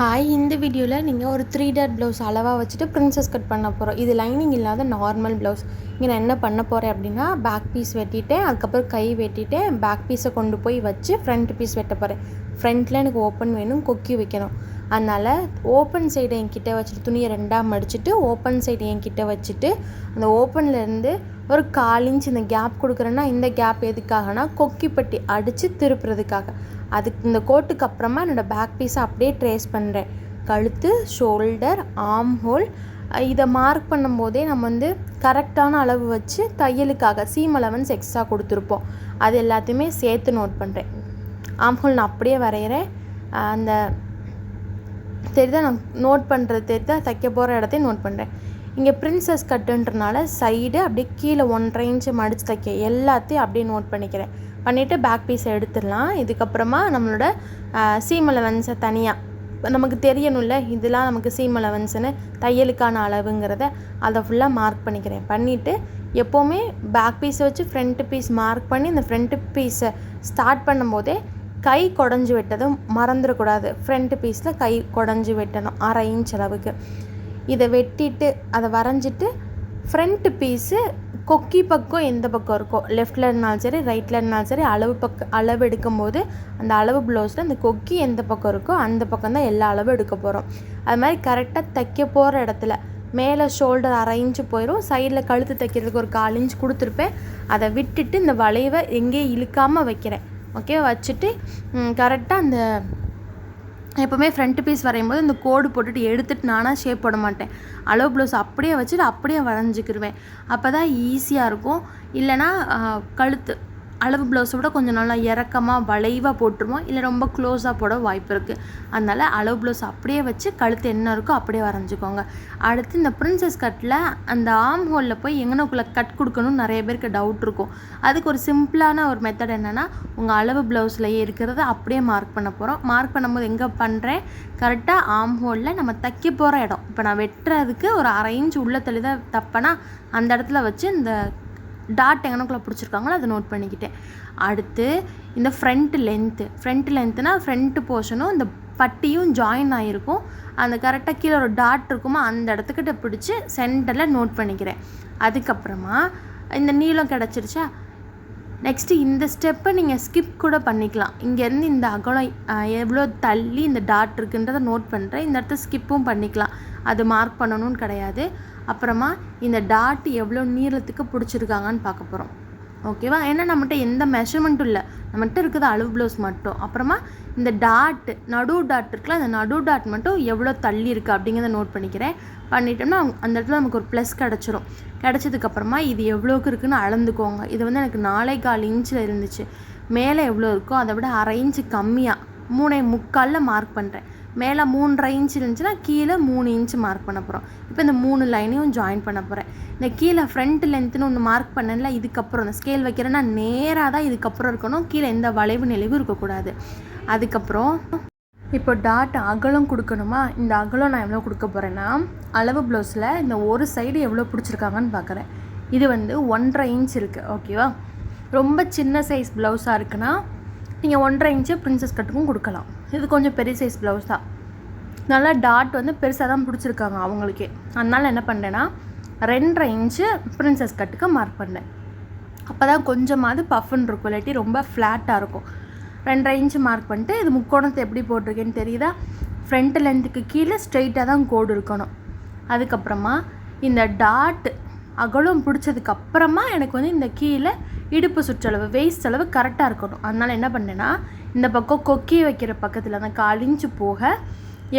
Hi இந்த வீடியோவில் நீங்கள் ஒரு த்ரீ டர் ப்ளவுஸ் அளவாக வச்சுட்டு ப்ரின்ஸஸ் கட் பண்ண போகிறோம் இது லைனிங் இல்லாத நார்மல் ப்ளவுஸ் இங்கே நான் என்ன பண்ண போகிறேன் அப்படின்னா பேக் பீஸ் வெட்டிட்டேன். அதுக்கப்புறம் கை வெட்டிட்டேன். பேக் பீஸை கொண்டு போய் வச்சு ஃப்ரண்ட் பீஸ் வெட்ட போகிறேன் ஃப்ரண்ட்டில் எனக்கு ஓப்பன் வேணும் கொக்கி வைக்கணும். அதனால் ஓப்பன் சைடு என்கிட்ட வச்சுட்டு துணியை ரெண்டாக மடிச்சுட்டு ஓப்பன் சைடு என்கிட்ட வச்சுட்டு அந்த ஓப்பன்லேருந்து ஒரு கால் இன்ச் இந்த கேப் கொடுக்குறேன்னா இந்த கேப் எதுக்காகனா கொக்கி பட்டி அடித்து திருப்புறதுக்காக. அதுக்கு இந்த கோட்டுக்கு அப்புறமா என்னோடய பேக் பீஸை அப்படியே ட்ரேஸ் பண்ணுறேன் கழுத்து ஷோல்டர் ஆம் ஹோல் இதை மார்க் பண்ணும்போதே நம்ம வந்து கரெக்டான அளவு வச்சு தையலுக்காக சீம் அலவன்ஸ் எக்ஸ்ட்ரா கொடுத்துருப்போம். அது எல்லாத்தையுமே சேர்த்து நோட் பண்ணுறேன் ஆம் ஹோல் நான் அப்படியே வரைகிறேன் அந்த தெரியுதா நான் நோட் பண்ணுறது தெரியுதா தைக்க போகிற இடத்தையும் நோட் பண்ணுறேன் இங்கே பிரின்சஸ் கட்டுன்றனால சைடு அப்படியே கீழே ஒன்றரை இன்ச்சு மடித்து தைக்க எல்லாத்தையும் அப்படியே நோட் பண்ணிக்கிறேன். பண்ணிவிட்டு பேக் பீஸை எடுத்துடலாம். இதுக்கப்புறமா நம்மளோட சீம் அலவன்ஸை தனியாக நமக்கு தெரியணும்ல இதெல்லாம் நமக்கு சீம் அலவன்ஸ்னு தையலுக்கான அளவுங்கிறத அதை ஃபுல்லாக மார்க் பண்ணிக்கிறேன். பண்ணிவிட்டு எப்போவுமே பேக் பீஸை வச்சு ஃப்ரண்ட் பீஸ் மார்க் பண்ணி இந்த ஃப்ரண்ட் பீஸை ஸ்டார்ட் பண்ணும்போதே கை குடஞ்சி வெட்டதும் மறந்துடக்கூடாது. ஃப்ரண்ட் பீஸில் கை குடஞ்சி வெட்டணும் அரை இன்ச் அளவுக்கு. இதை வெட்டிட்டு அதை வரைஞ்சிட்டு ஃப்ரண்ட் பீஸு கொக்கி பக்கம் எந்த பக்கம் இருக்கோ லெஃப்டில் இருந்தாலும் சரி ரைட்டில் இருந்தாலும் சரி அளவு பக்கம் அளவு எடுக்கும்போது அந்த அளவு ப்ளவுஸில் அந்த கொக்கி எந்த பக்கம் இருக்கோ அந்த பக்கம் தான் எல்லா அளவும் எடுக்க போகிறோம் அது மாதிரி கரெக்டாக தைக்க போகிற இடத்துல மேலே ஷோல்டர் அரை இன்ச்சு போயிடும் சைடில் கழுத்து தைக்கிறதுக்கு ஒரு கால் இன்ச் கொடுத்துருப்பேன். அதை விட்டுட்டு இந்த வளைவை எங்கேயும் இழுக்காமல் வைக்கிறேன். ஓகே வச்சுட்டு கரெக்டாக அந்த எப்போவுமே ஃப்ரண்ட் பீஸ் வரையும்போது இந்த கோடு போட்டுட்டு எடுத்துட்டு நானாக ஷேப் போட மாட்டேன். அளவு ப்ளவுஸ் அப்படியே வச்சுட்டு அப்படியே வரைஞ்சிக்கிருவேன். அப்போ தான் ஈஸியாக இருக்கும். இல்லைனா கழுத்து. அளவு ப்ளவுஸை விட கொஞ்சம் நல்லா இறக்கமாக வளைவாக போட்டுருவோம் இல்லை ரொம்ப க்ளோஸாக போட வாய்ப்பு இருக்குது அதனால் அளவு ப்ளவுஸ் அப்படியே வச்சு கழுத்து என்ன இருக்கோ அப்படியே வரைஞ்சிக்கோங்க. அடுத்து இந்த ப்ரின்ஸஸ் கட்டில் அந்த ஆம் ஹோலில் போய் எங்கனக்குள்ளே கட் கொடுக்கணும்னு நிறைய பேருக்கு டவுட் இருக்கும். அதுக்கு ஒரு சிம்பிளான ஒரு மெத்தட் என்னென்னா உங்கள் அளவு ப்ளவுஸ்லையே இருக்கிறத அப்படியே மார்க் பண்ண போகிறோம் மார்க் பண்ணும்போது எங்கே பண்ணுறேன் கரெக்டாக ஆம் ஹோலில் நம்ம தைக்க போகிற இடம். இப்போ நான் வெட்டுறதுக்கு ஒரு அரை இன்ச் உள்ள தள்ளி தான் தப்பேன்னா அந்த இடத்துல வச்சு இந்த டாட் எங்கனக்குள்ளே பிடிச்சிருக்காங்களோ அதை நோட் பண்ணிக்கிட்டேன். அடுத்து இந்த ஃப்ரண்ட் லென்த்து ஃப்ரண்ட் லென்த்துனா ஃப்ரண்ட்டு போர்ஷனும் இந்த பட்டியும் ஜாயின் ஆகிருக்கும் அந்த கரெக்டாக கீழே ஒரு டாட் இருக்குமோ அந்த இடத்துக்கிட்ட பிடிச்சி சென்டரில் நோட் பண்ணிக்கிறேன். அதுக்கப்புறமா இந்த நீளம் கிடச்சிருச்சா? நெக்ஸ்ட்டு இந்த ஸ்டெப்பை நீங்கள் ஸ்கிப் கூட பண்ணிக்கலாம். இங்கேருந்து இந்த அகலம் எவ்வளோ தள்ளி இந்த டாட் இருக்குன்றதை நோட் பண்ணுறேன் இந்த இடத்த ஸ்கிப்பும் பண்ணிக்கலாம். அது மார்க் பண்ணணும்னு கிடையாது. அப்புறமா இந்த டாட் எவ்வளோ நீளத்துக்கு பிடிச்சிருக்காங்கன்னு பார்க்க போகிறோம் ஓகேவா ஏன்னா நம்மகிட்ட எந்த மெஷர்மெண்ட்டும் இல்லை. நம்மகிட்ட இருக்குது அளவு ப்ளவுஸ் மட்டும். அப்புறமா இந்த டாட் நடு டாட் இருக்குல்ல அந்த நடு டாட் மட்டும் எவ்வளோ தள்ளி இருக்குது அப்படிங்கிறத நோட் பண்ணிக்கிறேன். பண்ணிட்டோம்னா அந்த இடத்துல நமக்கு ஒரு ப்ளஸ் கிடச்சிரும். கிடச்சதுக்கப்புறமா இது எவ்வளோக்கு இருக்குன்னு அளந்துக்கோங்க. இது வந்து எனக்கு நாலே கால் இன்ச்சில் இருந்துச்சு. மேலே எவ்வளோ இருக்கோ அதை விட அரை இன்ச்சு கம்மியாக மூணை முக்காலில் மார்க் பண்ணுறேன் மேலே மூன்றரை இன்ச் இருந்துச்சுன்னா கீழே மூணு இன்ச் மார்க் பண்ண போகிறோம் இப்போ இந்த மூணு லைனையும் ஜாயின் பண்ண போகிறேன் இந்த கீழே ஃப்ரண்ட் லென்த்துன்னு ஒன்று மார்க் பண்ணல இதுக்கப்புறம் இந்த ஸ்கேல் வைக்கிறேன்னா நேராக தான் இதுக்கப்புறம் இருக்கணும். கீழே எந்த வளைவு நெளிவும் இருக்கக்கூடாது. அதுக்கப்புறம் இப்போ டாட் அகலம் கொடுக்கணுமா? இந்த அகலம் நான் எவ்வளோ கொடுக்க போகிறேன்னா அளவு ப்ளவுஸில் இந்த ஒரு சைடு எவ்வளோ பிடிச்சிருக்காங்கன்னு பார்க்குறேன் இது வந்து ஒன்றரை இன்ச் இருக்குது ஓகேவா ரொம்ப சின்ன சைஸ் ப்ளவுஸாக இருக்குன்னா நீங்கள் ஒன்றரை இன்ச்சு ப்ரின்ஸஸ் கட்டுக்கும் கொடுக்கலாம். இது கொஞ்சம் பெரிய சைஸ் ப்ளவுஸ் தான். நல்லா டாட் வந்து பெருசாக தான் பிடிச்சிருக்காங்க அவங்களுக்கே. அதனால் என்ன பண்ணேன்னா ரெண்டரை இன்ச்சு ப்ரின்சஸ் கட்டுக்கு மார்க் பண்ணேன். அப்போ தான் கொஞ்சமாவது பஃப்னு இருக்கும் இல்லாட்டி ரொம்ப ஃப்ளாட்டாக இருக்கும். ரெண்டரை இன்ச்சு மார்க் பண்ணிட்டு இது முக்கோணத்தை எப்படி போட்டிருக்கேன்னு தெரியுதா? ஃப்ரண்ட் லென்த்துக்கு கீழே ஸ்ட்ரெயிட்டாக தான் கோடு இருக்கணும். அதுக்கப்புறமா இந்த டாட் அகலம் பிடிச்சதுக்கப்புறமா எனக்கு வந்து இந்த கீழே இடுப்பு சுற்றளவு வெயிஸ்ட் அளவு கரெக்டாக இருக்கணும். அதனால் என்ன பண்ணேன்னா இந்த பக்கம் கொக்கி வைக்கிற பக்கத்தில் அந்த கழிஞ்சு போக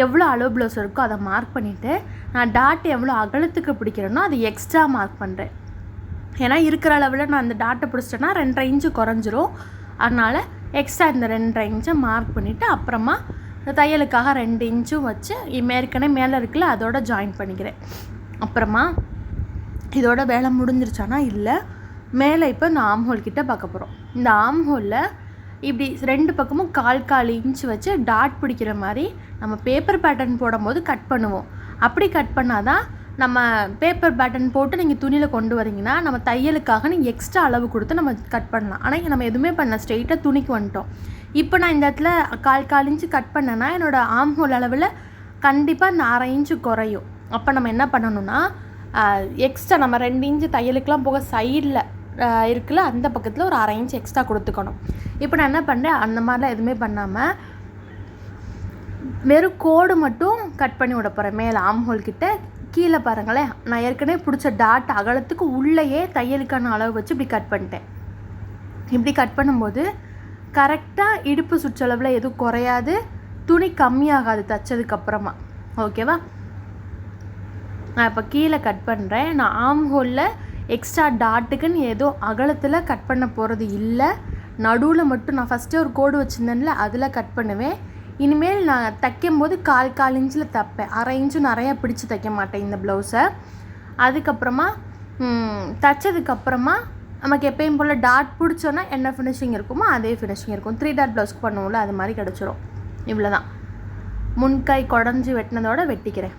எவ்வளோ அளவு ப்ளவுஸ் இருக்கோ அதை மார்க் பண்ணிவிட்டு நான் டாட் எவ்வளோ அகலத்துக்கு பிடிக்கிறேனோ அதை எக்ஸ்ட்ரா மார்க் பண்ணுறேன் ஏன்னா இருக்கிற அளவில் நான் அந்த டாட்டை பிடிச்சிட்டேன்னா ரெண்டரை இன்ச்சு குறைஞ்சிரும். அதனால் எக்ஸ்ட்ரா இந்த ரெண்டரை இன்ச்சை மார்க் பண்ணிவிட்டு அப்புறமா தையலுக்காக ரெண்டு இன்ச்சும் வச்சு ஏற்கனவே மேலே இருக்குல்ல அதோட ஜாயின் பண்ணிக்கிறேன். அப்புறமா இதோட வேலை முடிஞ்சிருச்சானா? இல்லை. மேலே இப்போ இந்த ஆம் ஹோல் பார்க்க போகிறோம் இந்த ஆம் ஹோலில் இப்படி ரெண்டு பக்கமும் கால் கால் இன்ச் வச்சு டாட் பிடிக்கிற மாதிரி நம்ம பேப்பர் பேட்டர்ன் போடும்போது கட் பண்ணுவோம். அப்படி கட் பண்ணால் தான் நம்ம பேப்பர் பேட்டர்ன் போட்டு நீங்கள் துணியில் கொண்டு வரீங்கன்னா நம்ம தையலுக்காக நீங்கள் எக்ஸ்ட்ரா அளவு கொடுத்து நம்ம கட் பண்ணலாம். ஆனால் நம்ம எதுவுமே பண்ண ஸ்ட்ரெயிட்டாக துணிக்கு வந்துட்டோம். இப்போ நான் இந்த இடத்துல கால் கால் இன்ச்சு கட் பண்ணேன்னா என்னோடய ஆம் ஹோல் அளவில் கண்டிப்பாக இந்த அரை இன்ச்சு குறையும். அப்போ நம்ம என்ன பண்ணணும்னா எக்ஸ்ட்ரா நம்ம ரெண்டு இன்ச்சு தையலுக்கெலாம் போக சைடில் இருக்குல்ல அந்த பக்கத்தில் ஒரு அரை இன்ச் எக்ஸ்ட்ரா கொடுத்துக்கணும். இப்போ நான் என்ன பண்ணுறேன் அந்த மாதிரிலாம் எதுவுமே பண்ணாமல் வெறும் கோடு மட்டும் கட் பண்ணி விட போகிறேன் மேலே ஆம்ஹோல் கிட்டே. கீழே பாருங்களேன் நான் ஏற்கனவே பிடிச்ச டாட் அகலத்துக்கு உள்ளேயே தையலுக்கான அளவு வச்சு இப்படி கட் பண்ணிட்டேன். இப்படி கட் பண்ணும்போது கரெக்டாக இடுப்பு சுற்றளவில் எதுவும் குறையாது. துணி கம்மியாகாது தைச்சதுக்கப்புறமா ஓகேவா நான் இப்போ கீழே கட் பண்ணுறேன் நான் ஆம் ஹோலில் எக்ஸ்ட்ரா டாட்டுக்குன்னு ஏதோ அகலத்தில் கட் பண்ண போகிறது இல்லை. நடுவில் மட்டும் நான் ஃபஸ்ட்டே ஒரு கோடு வச்சுருந்தேன்ல அதில் கட் பண்ணுவேன். இனிமேல் நான் தைக்கும் போது கால் கால் இன்ச்சில் தைப்பேன். அரை இன்ச்சு நிறையா பிடிச்சி தைக்க மாட்டேன் இந்த ப்ளவுஸை அதுக்கப்புறமா தைச்சதுக்கப்புறமா நமக்கு எப்பயும் போல் டாட் பிடிச்சோன்னா என்ன ஃபினிஷிங் இருக்குமோ அதே ஃபினிஷிங் இருக்கும். த்ரீ டாட் ப்ளவுஸ்க்கு பண்ணுவோம்ல அது மாதிரி கிடச்சிரும். இவ்வளோ தான் முன்கை குடஞ்சி வெட்டினதோட வெட்டிக்கிறேன்.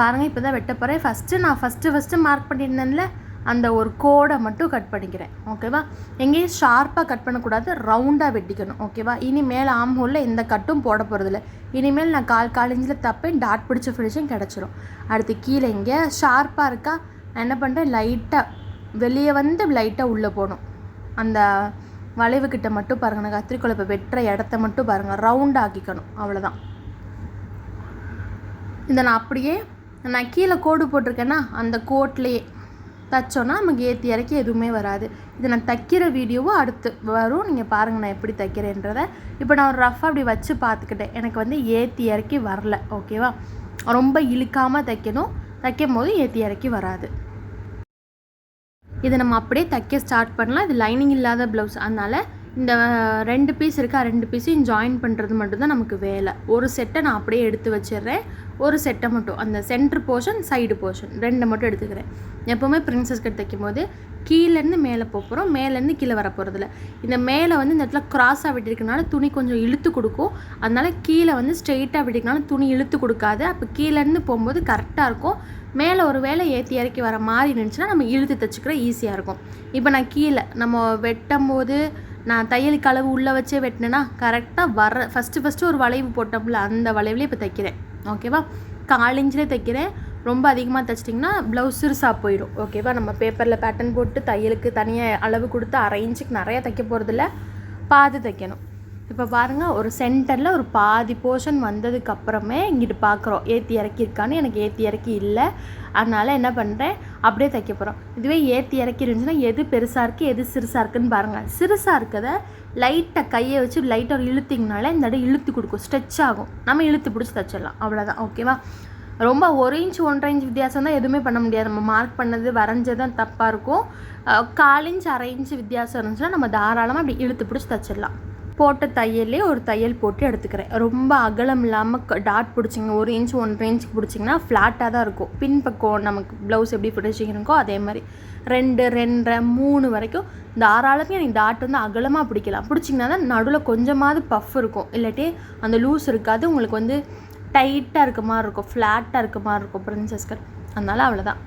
பாருங்கள் இப்போ தான் வெட்ட போகிறேன் ஃபஸ்ட்டு நான் ஃபஸ்ட்டு ஃபஸ்ட்டு மார்க் பண்ணியிருந்தேன்ல அந்த ஒரு கோடை மட்டும் கட் பண்ணிக்கிறேன். ஓகேவா எங்கேயும் ஷார்ப்பாக கட் பண்ணக்கூடாது ரவுண்டாக வெட்டிக்கணும். ஓகேவா இனிமேல் ஆம் ஹோலில் எந்த கட்டும் போட போகிறதில்ல இனிமேல் நான் கால் காலேஜில் தப்பேன் டாட் பிடிச்ச ஃபினிஷிங் கிடச்சிரும். அடுத்து கீழே இங்கே ஷார்ப்பாக இருக்கா? நான் என்ன பண்ணுறேன் லைட்டாக வெளியே வந்து லைட்டாக உள்ளே போகணும். அந்த வளைவு கிட்ட மட்டும் பாருங்கள் நான் கத்திரிக்கோளை இப்போ வெட்டுற இடத்த மட்டும் பாருங்கள் ரவுண்ட் ஆக்கிக்கணும். அவ்வளோதான் இதை நான் அப்படியே நான் கீழே கோடு போட்டிருக்கேன்னா அந்த கோட்லேயே தைச்சோன்னா நமக்கு ஏற்றி இறக்கி எதுவுமே வராது. இதை நான் தைக்கிற வீடியோவும் அடுத்து வரும். நீங்கள் பாருங்கள் நான் எப்படி தைக்கிறேன்றதை. இப்போ நான் ஒரு ரஃபாக அப்படி வச்சு பார்த்துக்கிட்டேன். எனக்கு வந்து ஏற்றி இறக்கி வரல ஓகேவா ரொம்ப இழுக்காமல் தைக்கணும். தைக்கும் போது ஏற்றி இறக்கி வராது. இதை நம்ம அப்படியே தைக்க ஸ்டார்ட் பண்ணலாம். இது லைனிங் இல்லாத ப்ளவுஸ் அதனால் இந்த ரெண்டு பீஸ் இருக்கா ரெண்டு பீஸையும் ஜாயின் பண்ணுறது மட்டும்தான் நமக்கு வேலை. ஒரு செட்டை நான் அப்படியே எடுத்து வச்சிடுறேன். ஒரு செட்டை மட்டும். அந்த சென்ட்ரு போர்ஷன் சைடு போர்ஷன் ரெண்டை மட்டும் எடுத்துக்கிறேன். எப்போவுமே பிரின்சஸ் கட் தைக்கும் போது கீழேருந்து மேலே போகிறோம் மேலேருந்து கீழே வர போகிறதில்ல இந்த மேலே வந்து இந்த இடத்துல கிராஸாக விட்டுருக்கனால துணி கொஞ்சம் இழுத்து கொடுக்கும். அதனால் கீழே வந்து ஸ்ட்ரெயிட்டாக விட்டிருக்கனால துணி இழுத்து கொடுக்காது. அப்போ கீழேருந்து போகும்போது கரெக்டாக இருக்கும். மேலே ஒரு வேலை ஏற்றி இறக்கி வர மாதிரி இருந்துச்சுன்னா நம்ம இழுத்து தைச்சிக்கிற ஈஸியாக இருக்கும். இப்போ நான் கீழே நம்ம வெட்டும் போது நான் தையலுக்கு அளவு உள்ளே வச்சே வெட்டினேன்னா கரெக்டாக வர ஃபஸ்ட்டு ஃபஸ்ட்டு ஒரு வளைவு போட்டோம்ல அந்த வளைவுலேயே இப்போ தைக்கிறேன். ஓகேவா காலிஞ்சிலே தைக்கிறேன். ரொம்ப அதிகமாக தைச்சிட்டிங்கன்னா ப்ளவுஸ் சிறுசாக போயிடும் ஓகேவா நம்ம பேப்பரில் பேட்டர்ன் போட்டு தையலுக்கு தனியாக அளவு கொடுத்து அரை இன்ச்சுக்கு நிறையா தைக்க போகிறதில்ல பார்த்து தைக்கணும். இப்போ பாருங்கள் ஒரு சென்டரில் ஒரு பாதி போர்ஷன் வந்ததுக்கப்புறமே இங்கிட்டு பார்க்குறோம் ஏற்றி இறக்கியிருக்கான்னு எனக்கு ஏற்றி இறக்கி இல்லை. அதனால் என்ன பண்ணுறேன் அப்படியே தைக்க போகிறோம் இதுவே ஏற்றி இறக்கி இருந்துச்சுன்னா எது பெருசாக இருக்குது எது சிறுசாக இருக்குதுன்னு பாருங்கள் சிறுசாக இருக்கதை லைட்டாக கையை வச்சு லைட்டாக ஒரு இழுத்திங்கனால இந்த இடம் இழுத்து கொடுக்கும். ஸ்ட்ரெச் ஆகும். நம்ம இழுத்து பிடிச்சி தைச்சிடலாம். அவ்வளோதான் ஓகேவா ரொம்ப ஒரு இன்ச் ஒன்றரை இன்ச் வித்தியாசம் தான் எதுவுமே பண்ண முடியாது. நம்ம மார்க் பண்ணது வரைஞ்சது தான் தப்பாக இருக்கும் கால் இன்ச் அரை இன்ச் வித்தியாசம் இருந்துச்சுன்னா நம்ம தாராளமாக அப்படி இழுத்து பிடிச்சி தைச்சிடலாம். போட்ட தையல்லே ஒரு தையல் போட்டு எடுத்துக்கிறேன். ரொம்ப அகலம் இல்லாமல் டாட் பிடிச்சிங்க. ஒரு இன்ச் ஒன்றரை இன்ச் பிடிச்சிங்கன்னா ஃப்ளாட்டாக தான் இருக்கும். பின்பக்கம் நமக்கு ப்ளவுஸ் எப்படி ஃபினிஷிங் அதே மாதிரி. ரெண்டு ரெண்டரை மூணு வரைக்கும் தாராளமாக எனக்கு டாட் வந்து அகலமாக பிடிக்கலாம். பிடிச்சிங்கன்னா தான் நடுவில் கொஞ்சமாவது பஃப் இருக்கும். இல்லாட்டி அந்த லூஸ் இருக்காது. உங்களுக்கு வந்து டைட்டாக இருக்க மாதிரி இருக்கும். ஃப்ளாட்டாக இருக்க மாதிரி இருக்கும் ப்ரின்சஸ் கட் அதனால் அவ்வளோதான்